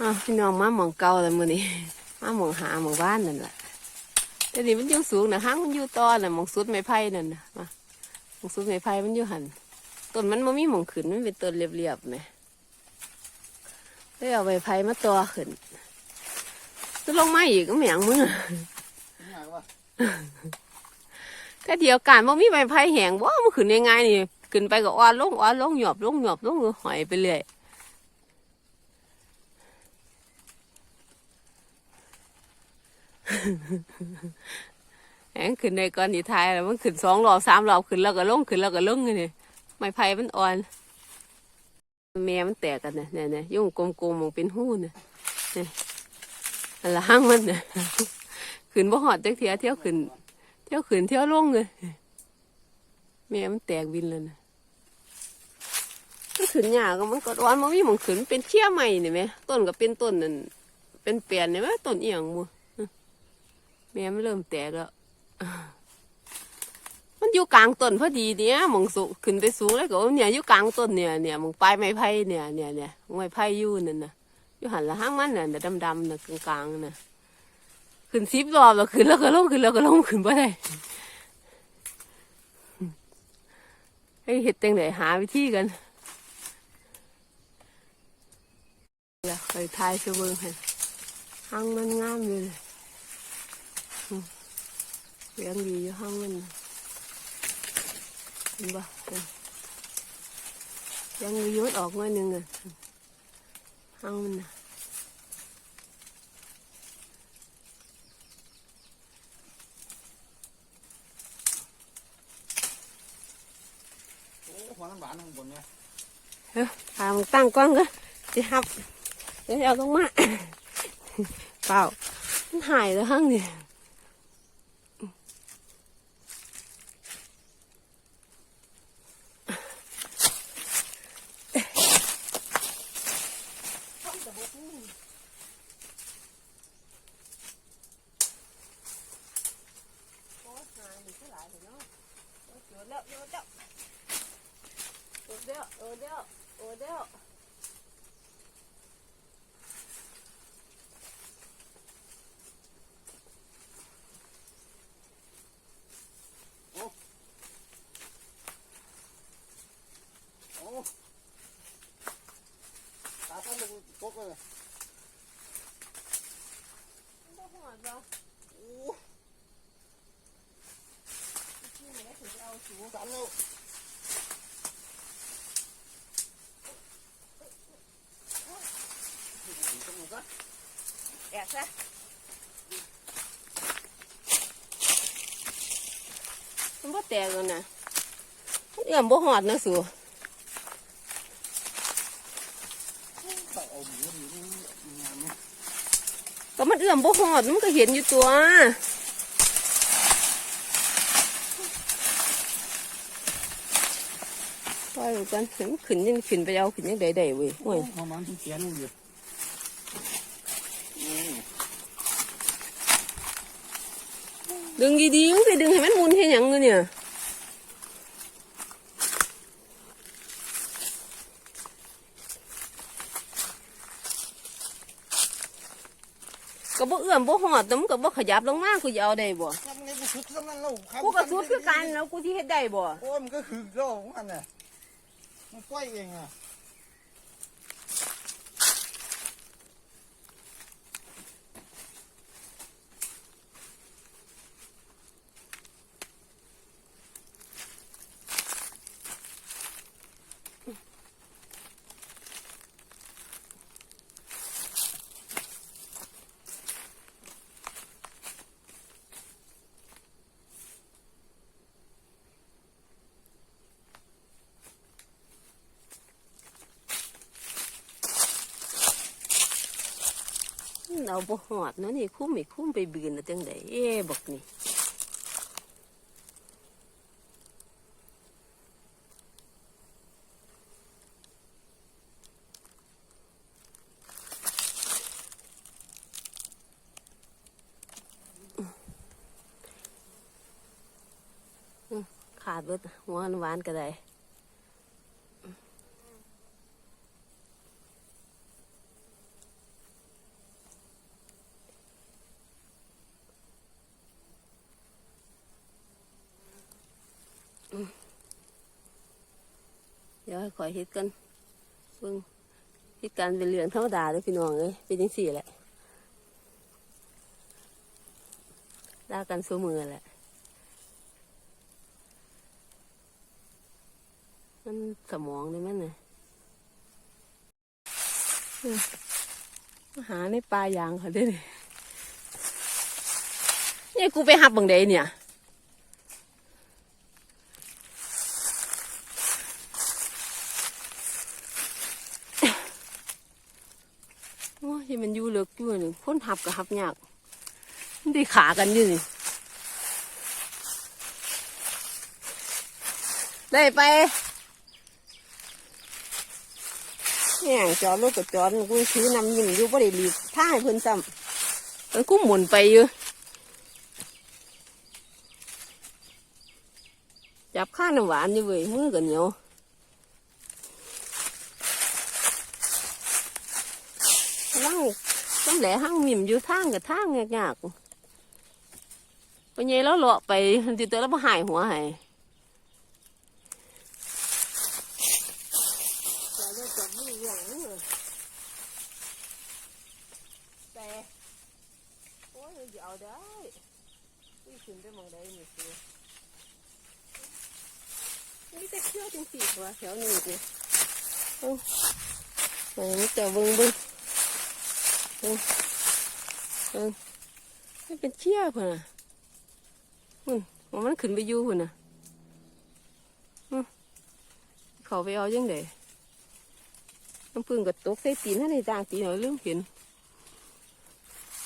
อ้าวพี่น้องมาหมองเก่าแล้วมื้อนี้มาหมองหาหมองบ้านนั่นแหละแต่นี่มันอยู่สูงนะห้างมันอยู่ตอนน่ะหมองสุดไม้ไผ่นั่นนะมาหมองสุดไม้ไผ่มันอยู่หันต้นมันบ่มีหมองขึ้นมันเป็นต้นเรียบๆไหมเลยเอาไม้ไผ่มาต่อขึ้นจะลงไมาอีกก็แหมงมึงง่ายวะก็เดียวกันบ่มีไม้ไผ่แหงบ่มันขึ้นง่ายๆนี่ขึ้นไปก็อ้อนลงอ้อนลงหยอบลงหยอบลงหอยไปเรื่อย แหงขึ้นในก่อนที่ทายแล้วมันขึ้นสองรอบสามรอบขึ้นแล้วก็ลงขึ้นแล้วก็ลงนี่ไม้ไผ่มันอ่อนแม่มันแตกกันนะเนี่ยเนี่ยยุ่งกลมๆมองเป็นหู้เนี่ยอันละห้างมันเนี่ยขึ้นบ่หอดจักเที่ยวเที่ยวขึ้น เที่ยวขึ้นเที่ยวลงเลยแม่มันแตกบินเลยนะมันขึ้นหยาก็มันก็ร้อนมันมีมองขึ้นเป็นเขี้ยใหม่เนี่ยไหมต้นก็เป็นต้นนั่นเป็นเปลี่ยนเนี่ยไหมต้นเอียงมู แม่มันเริ่มแตกแล้วมันอยู่กลางต้นพอดีเนี่ยมองสูงขึ้นไปสูงแล้วก็เนี่ยอยู่กลางต้นเนี่ยเนี่ยมองปลายไม้ไผ่เนี่ยเนี่ยเนี่ยมงไม้ไผ่อยู่นั่นน่ะอยู่หันละห้างมันน่ะน่ะดำๆน่ะกลางๆน่ะขึ้นซิบรอบแล้วขึ้นแล้วก็ลงขึ้นแล้วก็ลงขึ้นบ่ได้ให้เห็ดจังไหนหาวิธีกันเดี๋ยวไปทายเสเบิงให้ห้างมันงามอยู่เลย เลี้ยงดีอยู่ห้างมันน่ะเห็นปะเออยังมียศออกมาหนึ่งอะเอามันนะโอ้หัวน้ำหวานข้างบนเนี่ยเออพามึงตั้งกล้องก็จะหับเดี๋ยวจะเอาลงมาเปล่ามันหายแล้วห้างเนี่ยโอ้เดี๋ยวโอ้เดี๋ยวโอ้เดี๋ยว โอ้ ตาต้องลงตกเลยบ่หอดบ่โอ้ที่ไหนถึงจะเอา ก็มันเอื้อมบ่หอดมันก็เห็นอยู่ตัวปล่อยไว้กันเห็นมันขึ้นยังขึ้นไปเอาขึ้นยังได้ได้เว้ยโอ้ยหัวมันที่เขียนอยู่โอ้ดึงดีๆมึงไปดึงให้มันหมุนให้หยังเงยเนี่ยก็ บ่เอื้อมบ่หอดแต่มันก็บ่ขยับลงมากูจะเอาได้บ่ทำไงกูสุดซะนั่นแล้วครับกูก็สุดคือกันแล้วกูที่เฮ็ดได้บ่โอ้มันก็คือโลกของมันน่ะมันปล่อยเองอะ เอาบ่หอดเนาะนี่คุ้มไม่คุ้มไปบืนนะจังไดเอ๊บักนี่ขาดเบิดหัวหวานก็ได้ ข่อยเฮ็ดกันเบิ่งเฮ็ดกันเป็นเรื่องธรรมดาเลยพี่น้องเอ้ยเป็นจังซี่แหละด่ากันเสมอแหละมันสมองเลยมันน่ะเออมาหาในปลายางเขาเด้เลยเนี่ยกูไปหับบังใดเนี่ย โอ้ยมันอยู่เลิกอยู่ หับกับหับยากมันได้ขากันอยู่นี่ได้ไปเนี่ยจอดรถกับจอดกูซื้อนำยิ้มอยู่บ่ได้รีบท่าให้เพิ่นซ้ำมันกูหมุนไปอยู่จับข้าน้ำหวานอยู่เว้ยมือกันเหนียวล่าง ต้นแหล่ห้างมิมอยู่ทางกับทางยากๆไปไงแล้วเลาะไปจิตเตอแล้วมาหายหัวใหายเราจะจับมืออย่างนี้เหรอแต่โอ้ยเดี๋ยวเอาได้วิ่งขึ้นไปมองได้นี่สินี่จะเที่ยวจริงสิวะแถวนี้นี่โอ้ไหนมันจะเบิ้งเบิ้งเบิ้งเบิ้งนี่เป็นเชี่ยพุ่นน่ะอืมว่ามันขึ้นไปอยู่พุ่นน่ะเขาไปเอายังไงน้ำพึ่งก็ตกใส่ตีนให้ในจางตีนหน่อยลืมเห็น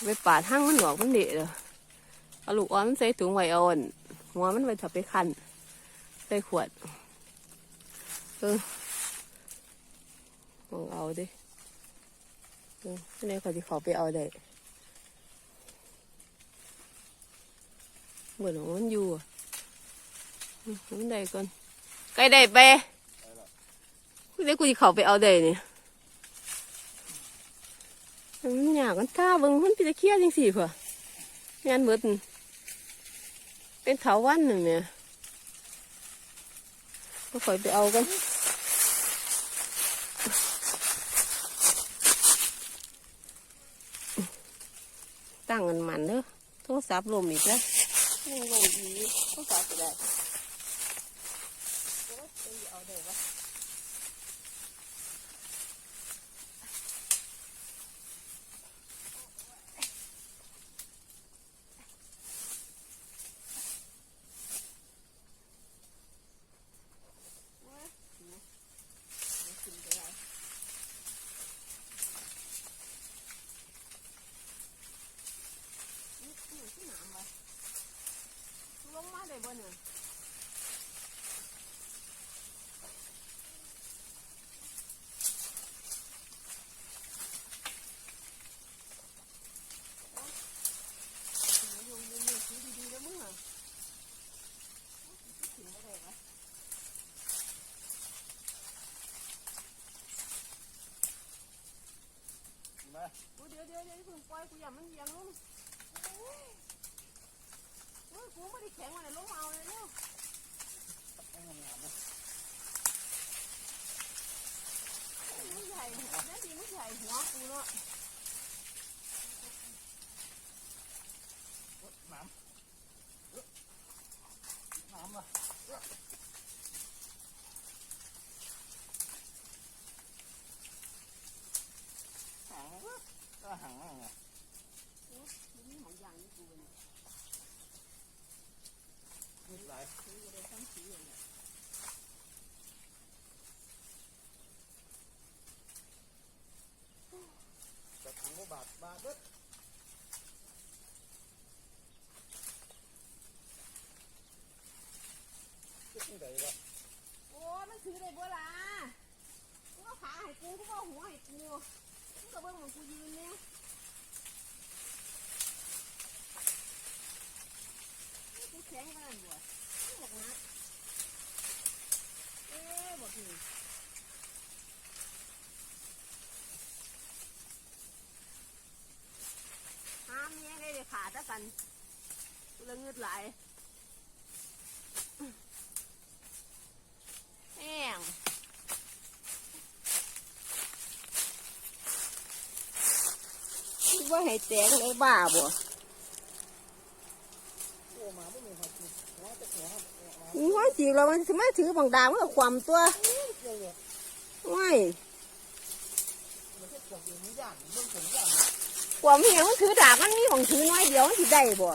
ไปปาดห้างมันหลอกมันเดะเลยเอาลูกอ้อนใส่ถุงไวอาอั่นหัวมันไว้ถับไปคันใส่ขวดเออมองเอาดิ เออที่ไหนเขาจะขอไปเอาได้เหมือนมันอยู่มันได้ก่อนใกล้ได้ไปกูได้กูจะเขาไปเอาได้เนี่ยมันอยากมันท่าเบิ่งมันเป็นตะเคียนจังสี่เผื่องานเบิดเป็นเถาวันน่ะแม่ยก็คอยไปเอากัน ตั้งเงินมันเด้อโทรศัพท์ลมอีกแล้วลมอีกโทรศัพท์ก็ได้โอ๊ยไปเอาได้วะ ลงมาได้บ่เนี่ย กูเดี๋ยวเดี๋ยวเดี๋ยวพิ่งปล่อยกูอย่ามันเอียงลงโอ้ยโอ้ยกูไม่ได้แข็งมันเลยลงมเอาเลยเร็วมันใหญ่แม่ดีมันใหญ่หัวกูเนาะน้ำน้ำอะหางก็หางอะ นี่หมองอย่างนี่กูเนี่ย มีหลายคือจะได้ทั้งสีเลยจะถังก็บาดบาดเด็ดจะที่ไหนวะโอ้มันถือได้บ่ บอกนะเอ๊ะบอกถึงห้ามเนี่ยให้ได้ขาดะกันเรื่งเงืดไหลแห้งคิดว่าให้แตงเลยบ้าบ่ จีบเรามันมาถือบางดามันก็ความตัวเกี่ยวเลยว้ายมันแค่ขวดอยู่นี่ย่างเบื้องผมย่างความเหี้ยมันถือดาบมันมีของถือน้อยเดียวมันถือได้บ่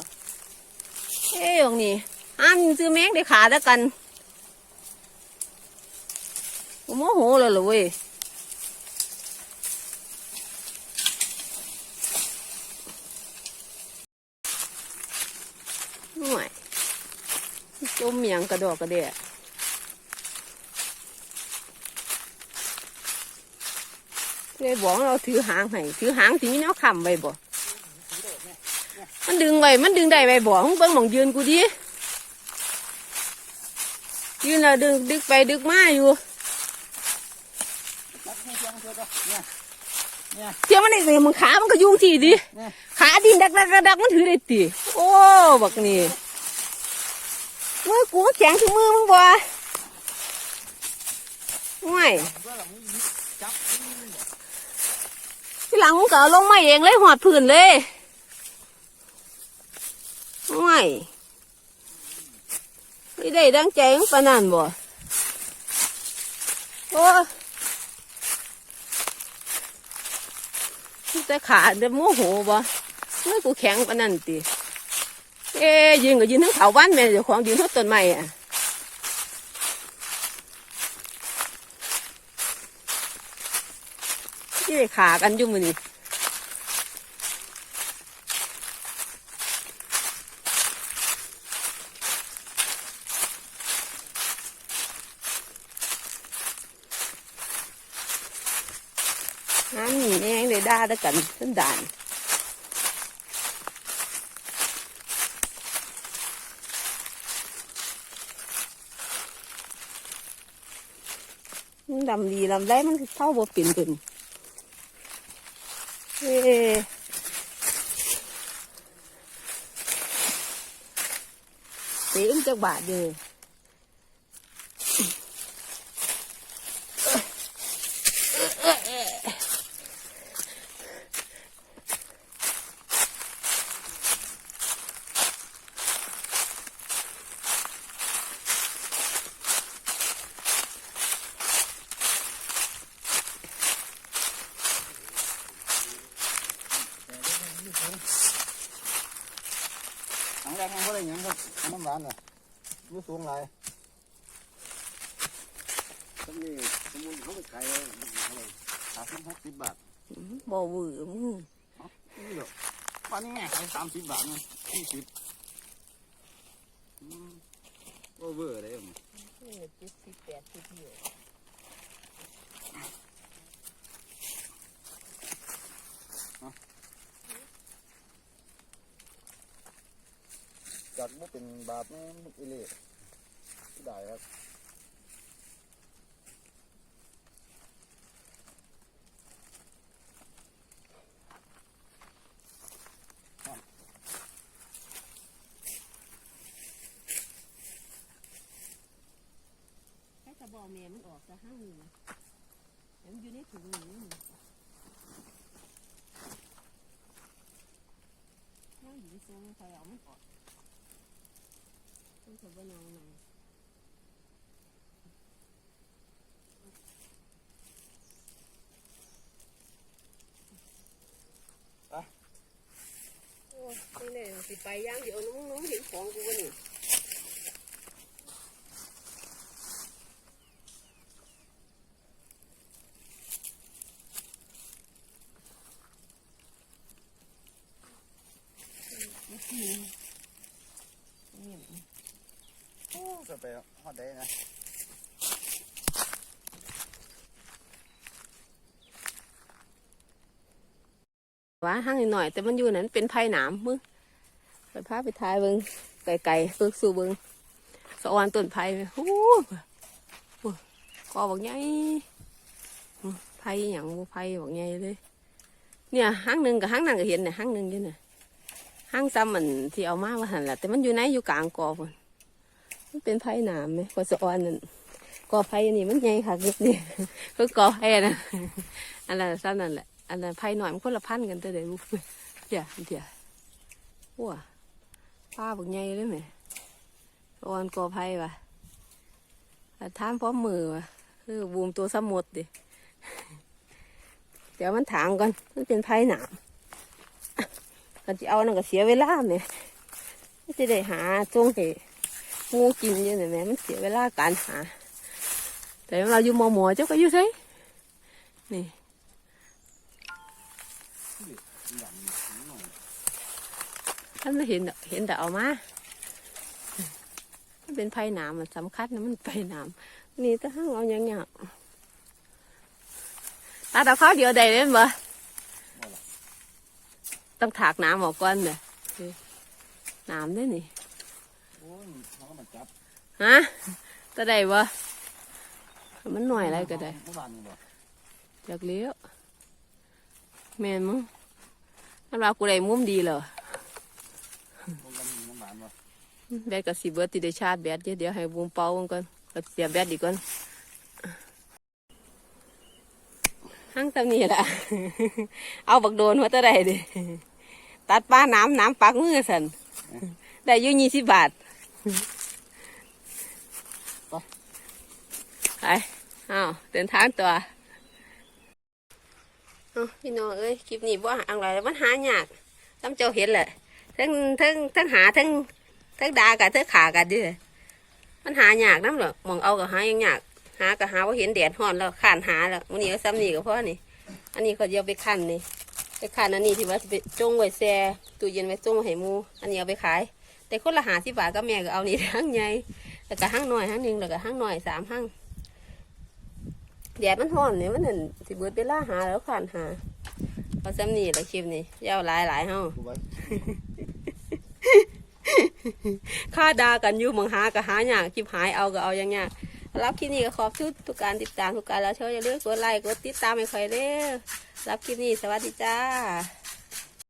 เอ้ยของนี้อ้ามซื้อแมงได้ขาแล้วกันโมโหเลยเหรอเว้ยหน่วย จมเมียงกระดอกกระเดะเลยบอกเราถือหางให้ถือหางสิมีแนวคำไว้บ่ มันดึงไว้ มันดึงได้ไว้บ่มึงเบิ่งหมองยืนกูดิยืนแล้วดึงดึกไปดึกมาอยู่เที่ยวมันได้เลยมึงขา มันก็ยุ่งทีดิ ขาดินดักดักดักดักมันถือได้ติโอ้ บักนี่ มือกูแข็งถึงมือมึงบ่ห่วยเพื่อนไม่ทีหลังมึงก็ลงมาเองเลยหอดพื้นเลยห่วยไม่ได้ดังใจมึงปานนั้นบ่โอ้แต่ขาเดี๋ยวโมโหบ่เมื่อกูแข็งปานนั้นติ เอ้ยืนก็ยืนทั้งเขาบ้านแม่เจ้าของยืนทั้งต้นไม้อะที่ขากันยู่มือนี่น้ำนี่เองเลยด่าด้วยกันสันดานมันดำดีลำได้มันเท่าบ่เป็นเป็นเฮ้เต็มจักบาทเลย หลังแรกมันก็ได้ยังครับน้ำหวานอะรู้สูงไร สมุ นสมุนเขาไปขายอะไรสามสิบหกสิบบาทบ่วือมึงนี่เหรอวันนี้ไงขายสามสิบบาทเงินยี่สิบโอเวอร์เลยมั้งเจ็ดสิบแปดสิบเยอะจัดว่าเป็นบาทนี่มันอิเล่ได้ครับ ให้กระ บอกแม่มันออกจะห้างหนึ่งมันอยู่ในถุงหนึ่งห้างหญิงทรงใคอยเอามันออกมันจะบ่เนาหน่อยโอ้ยไปเลยสิไปย่างเดี๋ยวน้องน้องเห็นของกูวะนี่ โอ้จะไปฮอดได้นะว่าห้างหน่อยแต่มันอยู่นั้นเป็นไผ่หนามมึงไปพาไปทายเบิงไก่ไก่เบิงสู่เบิงสะออนต้นไผ่ไหมโอ้กอบอกไงไผ่อหย่างบ่ไผ่บอกไงเลย เนี่ยห้างหนึ่งกับห้างนั่นก็เห็นเนี่ยห้างหนึ่งอยู่เนี่ยห้างซ้ำมันที่เอามาว่าหันแหละแต่มันอยู่ไหนอยู่กลางกอพุ่น เป็นไผ่หนามไหมกอสะออนนั่นกอไผ่อันนี่มันใหญ่ค่ะนี่คือกอไผ่นะอันนั้นซ้ำนั่นแหละอันนั้นไผ่หน่อยมันคนละพันกันแต่เดี๋ยวเดี๋ยวเดี๋ยวว้าป้าบักใหญ่เลยไหมอ่อนกอไผ่ว่ะท่านพร้อมมือว่ะคือบูมตัวสมุดดิเดี๋ยวมันถางก่อน มันเป็นไผ่หนามก็จะเอานั่นก็เสียเวลาไหมจะได้หาจงเห งูกินอยังไงแม่มันเสียเวลาการหา แต่เราอยู่หมอหมอเจ้าก็อยู่ใช่นี่ท่านไม่เห็นดอกเห็นแต่เอามามันเป็นไผ่หนามมันสำคัญนะมันไผ่หนามนี่ถ้าห้างเอาอย่างเงี้ยตาตาข้าวเดียวได้เลยบ่ต้องถากน้ำออกก่อนเลยน้ำได้นี่ โอ้ยเขาก็มาจับ ฮะตาได้บ่มันหน่อยอะไรก็ได้อวานนี่บ่จากเลี้ยวแม่นมั้งมันว่ากูได้มุมดีเหรอแบตกับสีเบิร์ติได้ชาร์จแบตเดียวเดี๋ยวให้บูมเป่ามันก่อนก็เสียแบตดีก่อนหั่งตำนี้ละเอาบักโดนหัวตะไดดิตัดป้าน้ำน้ำปักมือสันได้ยุ่ยี่สิบบาท ไปอ้าวเดินทางตัวเอพี่น้องเอ้ยคลิปนี้ว่าอังไรมันหายากตั้เจ้าเห็นแหละทั้งทั้งทั้งหาทั้งทั้งดากับทั้งขากันด้วยมันหายากน้ำหรอกมองเอากับหายังยากหากับหาว่าเห็นแดดฮ้อนแล้วข้านหาแล้วมันนี้เอาซ้ำนี่ก็พ่อนี่ อันนี้เขาจะเอาไปคั่นนี่ไปคั่นอันนี้ที่ว่าจะไปจงไว้แช่ตู้เย็นไว้จงไว้ให้มู อันนี้เอาไปขาย แต่คนละหาสิบบาทก็แม่ก็เอานี่ทั้งใหญ่แล้วก็ห้างหน้อยห้างหนึ่งแล้วก็ห้างหน้อยสามห้าง แดดมันห้อนเนี่ยมันนั่นสิเบิดเวลาหาแล้วข่านหาเอาซ้ำนี่แหละคลิปนี้ยาวหลายหลายๆเฮาดูไว้ค่าดากันอยู่หมองหาก็หาอย่างคลิปหายเอาก็เอาอย่างเงี้ยรับคลิปนี้ก็ขอบคุณทุกการติดตามทุกการแล้วเชื่ออย่าลืมกดไลค์กดติดตามให้คอยเด้อรับคลิปนี้สวัสดีจ้า